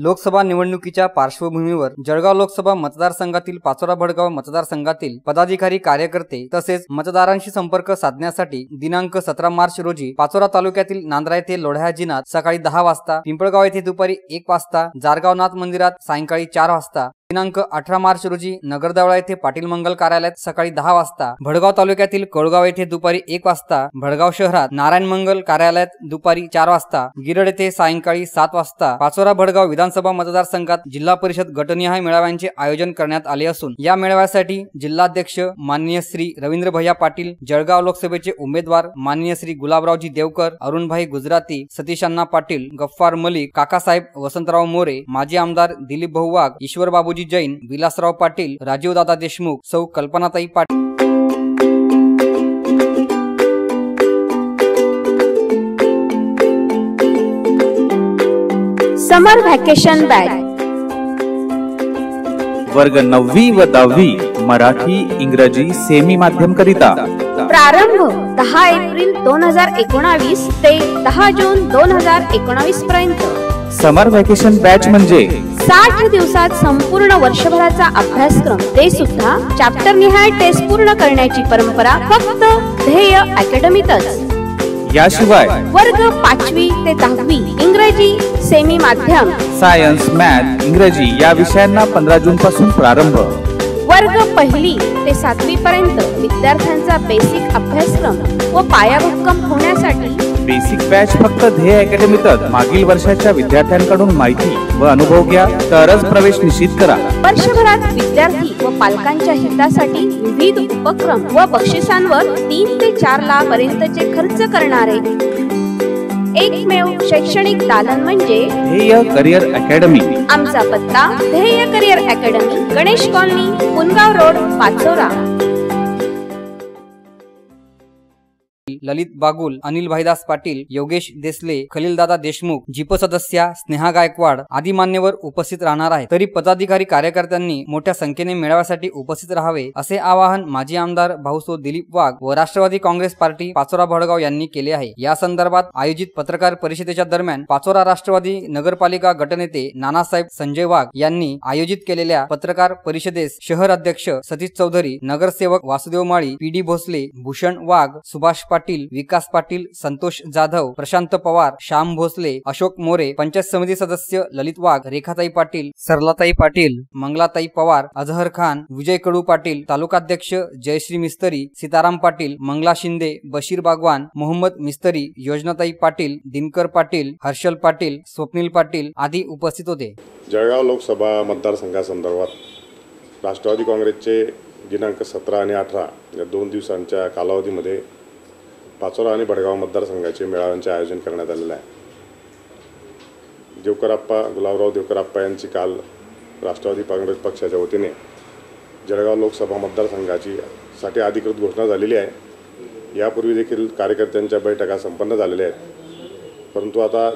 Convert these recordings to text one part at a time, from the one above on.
लोकसभा निवडणुकीच्या पार्श्वभूमीवर जळगाव लोकसभा मतदारसंघातील पाचोरा भडगाव मतदारसंघातील पदाधिकारी कार्यकर्ते तसेच मतदारांशी संपर्क साधण्यासाठी दिनांक सतरा मार्च रोजी पाचोरा तालुक्यातील नांद्रा येथे लोढ्या जिनात सकाळी दहा वाजता पिंपळगाव येथे दुपारी एक वाजता जारगाव नाथ मंदिरात सायंकाळी चार वाजता दिनांक अठरा मार्च रोजी नगरदावळा येथे पाटील मंगल कार्यालयात सकाळी दहा वाजता भडगाव तालुक्यातील कळगाव येथे दुपारी एक वाजता भडगाव शहरात नारायण मंगल कार्यालयात दुपारी चार वाजता गिरड येथे सायंकाळी सात वाजता पाचोरा भडगाव विधानसभा मतदारसंघात जिल्हा परिषद गटनिहाय मेळाव्यांचे आयोजन करण्यात आले असून या मेळाव्यासाठी जिल्हाध्यक्ष माननीय श्री रवींद्र भैया पाटील जळगाव लोकसभेचे उमेदवार माननीय श्री गुलाबरावजी देवकर अरुणभाई गुजराती सतीश अण्णा पाटील गफ्फार मलिक काकासाहेब वसंतराव मोरे माजी आमदार दिलीप भाऊ वाघ ईश्वर बाबूजी जैन विलासराव पाटील राजीवदादा देशमुख सौ कल्पनाताई पाटील समर व्हॅकेशन बॅग वर्ग नववी व दहावी मराठी इंग्रजी सेमी माध्यम करिता. प्रारंभ दहा एप्रिल दोन हजार एकोणावीस ते दहा जून दोन हजार एकोणावीस पर्यंत. समर व्हॅकेशन बॅच म्हणजे? साठ दिवसात संपूर्ण वर्षभराचा अभ्यासक्रम. ते सुद्धा चॅप्टर निहाय टेस्ट पूर्ण करण्याची परंपरा फक्त ध्येय अकॅडमीतच याशिवाय? वर्ग पाचवी ते दहावी इंग्रजी सेमी माध्यम सायन्स मॅथ इंग्रजी या विषयांना पंधरा जून पासून प्रारंभ. वर्ग पहिली ते सातवी पर्यंत विद्यार्थ्यांचा बेसिक अभ्यासक्रम व पायाभक्कम होण्यासाठी बेसिक बॅच फक्त ध्येय अकॅडमीतच मागील वर्षाच्या विद्यार्थ्यांकडून माहिती व अनुभव घ्या. तरच प्रवेश निश्चित करा. वर्षभरात विद्यार्थी व पालकांच्या हितासाठी विविध उपक्रम व बक्षिसांवर तीन ते चार लाख पर्यंतचे खर्च करणारे. एकमेव शैक्षणिक दालन म्हणजे ध्येय करिअर अकॅडमी. आमचा पत्ता Dhyey career academy Ganesh colony Pungaon road Pachora. Lalit Bagul Anil Bhaidas Patil Yogesh Desale Khalildada Deshmukh jeep सदस्या स्नेहा गायकवाड आदी मान्यवर उपस्थित राहणार आहेत. तरी पदाधिकारी कार्यकर्त्यांनी मोठ्या संख्येने मेळाव्यासाठी उपस्थित राहावे असे आवाहन माजी आमदार भाऊसो दिलीप वाघ व राष्ट्रवादी काँग्रेस पार्टी पाचोरा भडगाव यांनी केले आहे. या संदर्भात आयोजित पत्रकार परिषदेच्या दरम्यान पाचोरा राष्ट्रवादी नगरपालिका गटनेते नानासाहेब संजय वाघ यांनी आयोजित केलेल्या पत्रकार परिषदेस शहर अध्यक्ष सतीश चौधरी नगरसेवक वासुदेव माळी पी डी भोसले भूषण वाघ सुभाष पाटील पाटील विकास पाटील संतोष जाधव प्रशांत पवार श्याम भोसले अशोक मोरे पंचायत समिती सदस्य ललित वाघ रेखाताई पाटील सरलाताई पाटील मंगलाताई पवार अझहर खान विजय कडू पाटील तालुकाध्यक्ष जयश्री मिस्तरी सीताराम पाटील मंगला शिंदे बशीर बागवान मोहम्मद मिस्तरी योजनाताई पाटील दिनकर पाटील हर्षल पाटील स्वप्नील पाटील आदी उपस्थित होते. जळगाव लोकसभा मतदारसंघासंदर्भात राष्ट्रवादी काँग्रेसचे दिनांक सतरा आणि अठरा या दोन दिवसांच्या कालावधीमध्ये पाचोरा आणि भडगाव मतदारसंघाचे मेळाव्यांचे आयोजन करण्यात आलेलं आहे. देवकराप्पा गुलाबराव देवकराप्पा यांची काल राष्ट्रवादी काँग्रेस पक्षाच्या वतीने जळगाव लोकसभा मतदारसंघाची साठी अधिकृत घोषणा झालेली आहे. यापूर्वी देखील कार्यकर्त्यांच्या बैठका संपन्न झालेल्या आहेत. परंतु आता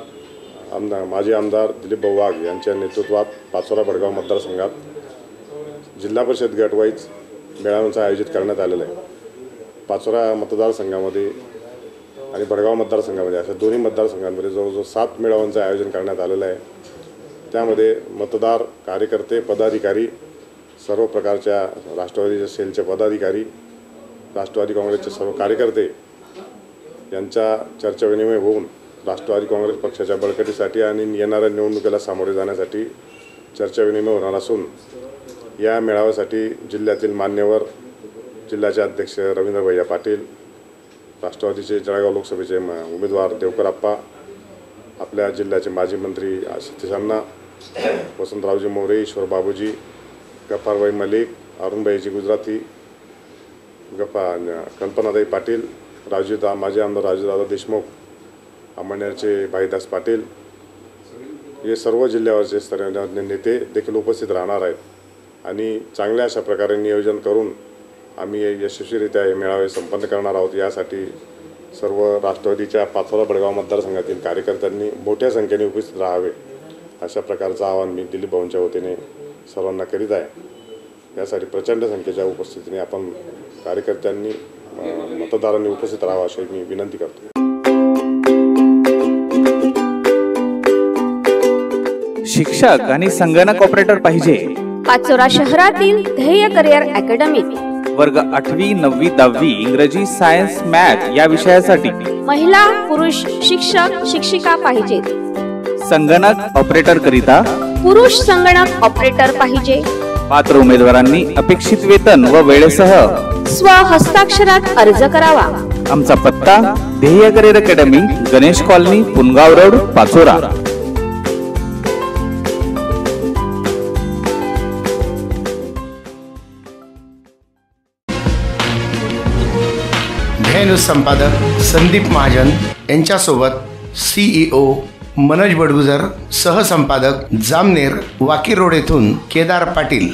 आमदार माजी आमदार दिलीप भाऊ वाघ यांच्या नेतृत्वात पाचोरा भडगाव मतदारसंघात जिल्हा परिषद गटवाईज मेळाव्यांचं आयोजित करण्यात आलेलं आहे. पाचोरा मतदारसंघामध्ये आणि बडगाव मतदारसंघामध्ये अशा दोन्ही मतदारसंघांमध्ये जवळजवळ सात मेळाव्यांचं आयोजन करण्यात आलेलं आहे. त्यामध्ये मतदार कार्यकर्ते पदाधिकारी सर्व प्रकारच्या राष्ट्रवादीच्या सेलचे पदाधिकारी राष्ट्रवादी काँग्रेसचे सर्व कार्यकर्ते यांच्या चर्चाविनिमय होऊन राष्ट्रवादी काँग्रेस पक्षाच्या बळकटीसाठी आणि येणाऱ्या निवडणुकीला सामोरे जाण्यासाठी चर्चाविनिमय होणार असून या मेळाव्यासाठी जिल्ह्यातील मान्यवर जिल्ह्याचे अध्यक्ष रवींद्र भैया पाटील राष्ट्रवादीचे जळगाव लोकसभेचे उमेदवार देवकरप्पा आपल्या जिल्ह्याचे माजी मंत्री सतीश अण्णा वसंतरावजी मोरे ईश्वर बाबूजी गफ्फारबाई मलिक अरुणबाईजी गुजराती गप्पा कल्पनाताई पाटील राजूदा माजी आमदार राजूदादा देशमुख अंमळनेरचे भाईदास पाटील हे सर्व जिल्ह्यावरचे स्तरीय नेते देखील उपस्थित राहणार आहेत आणि चांगल्या अशा प्रकारे नियोजन करून आम्ही यशस्वीरित्या हे मेळावे संपन्न करणार आहोत. यासाठी सर्व राष्ट्रवादीच्या पाचोरा बडगाव मतदारसंघातील कार्यकर्त्यांनी मोठ्या संख्येने उपस्थित राहावे अशा प्रकारचं आवाहन मी दिलीप भाऊंच्या वतीने सर्वांना करीत आहे. यासाठी प्रचंड संख्येच्या उपस्थितीने आपण कार्यकर्त्यांनी मतदारांनी उपस्थित राहावं अशी मी विनंती करतो. शिक्षक आणि संगणक ऑपरेटर पाहिजे. पाचोरा शहरातील ध्येय करिअर अकॅडमीत वर्ग आठवी नववी दहावी इंग्रजी सायन्स मॅथ या विषयासाठी. महिला पुरुष शिक्षक शिक्षिका पाहिजेत संगणक ऑपरेटर करिता. पुरुष संगणक ऑपरेटर पाहिजे. पात्र उमेदवारांनी अपेक्षित वेतन व वेळेसह. स्व हस्ताक्षरात अर्ज करावा. आमचा पत्ता Dhyey career academy Ganesh colony Pungaon road Pachora. News संपादक संदीप महाजन यांच्यासोबत सीईओ मनोज बडगुजर सहसंपादक जामनेर वाकी रोड येथून केदार पाटील.